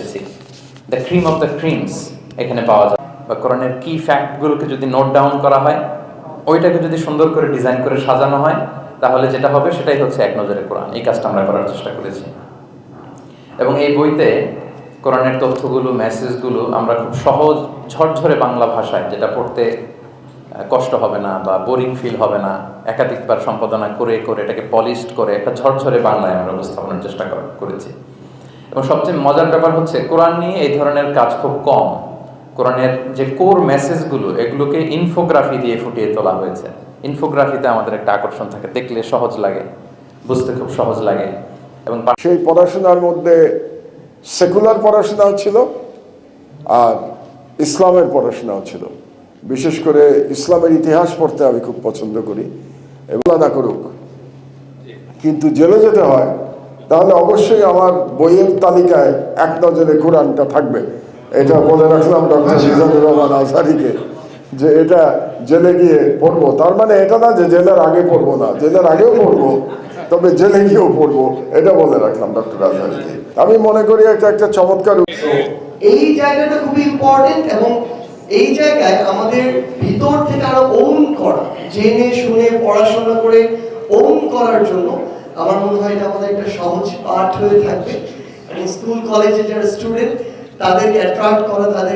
এসেছি। The cream of the creams এখানে পাওয়া যায়। বা কোরআনের কি ফ্যাক্টগুলোকে যদি নোট ডাউন করা হয়, ওইটাকে যদি সুন্দর করে ডিজাইন করে সাজানো হয়, তাহলে যেটা হবে সেটাই হচ্ছে এক নজরে কোরআন। এই কাজটা আমরা করার চেষ্টা করেছি। এবং এই বইতে কোরআনের তথ্যগুলো মেসেজগুলো আমরা খুব সহজ, ঝরঝরে বাংলা ভাষায়, যেটা পড়তে কষ্ট হবে না বা বোরিং ফিল হবে না, একাধিকবার সম্পাদনা করে করে এটাকে পলিশড করে একটা ঝরঝরে বাংলায় আমরা উপস্থাপনের চেষ্টা করেছি। এবং সবচেয়ে মজার ব্যাপার হচ্ছে কোরআন নিয়ে এই ধরনের কাজ খুব কম। কোরআনের যে কোর মেসেজগুলো এগুলোকে ইনফোগ্রাফি দিয়ে ফুটিয়ে তোলা হয়েছে। ইনফোগ্রাফিতে আমাদের একটা আকর্ষণ থাকে দেখলে সহজ লাগে বুঝতে খুব সহজ লাগে। এবং সেই পড়াশোনার মধ্যে সেকুলার পড়াশোনাও ছিল আর ইসলামের পড়াশোনাও ছিল। বিশেষ করে ইসলামের ইতিহাস পড়তে আমি খুব পছন্দ করি। এবং না করুক। কিন্তু জেলে যেতে হয় তাহলে অবশ্যই আমার বইয়ের তালিকায় এক নজরে কোরআনটা থাকবে। এটা বলে রাখলাম ডক্টর মিজানুর রহমান আজহারিকে যে এটা জেলে গিয়ে পড়ব। তার মানে এটা না যে জেলের আগে পড়ব না জেলের আগেও পড়ব তবে জেলে গিয়েও পড়ব এটা বলে রাখলাম ডক্টর আজহারিকে আমি মনে করি এটা একটা চমৎকার এই জায়গাটা খুবই ইম্পর্টেন্ট এবং এই জায়গায় আমাদের ভিতর থেকে আরও ওন করা জেনে শুনে পড়াশোনা করে ওন করার জন্য আমার মনে হয় এটা আমাদের একটা সহজ পাঠ হয়ে থাকবে। স্কুল, কলেজে যারা স্টুডেন্ট তাদেরকে অ্যাট্রাক্ট করা, তাদের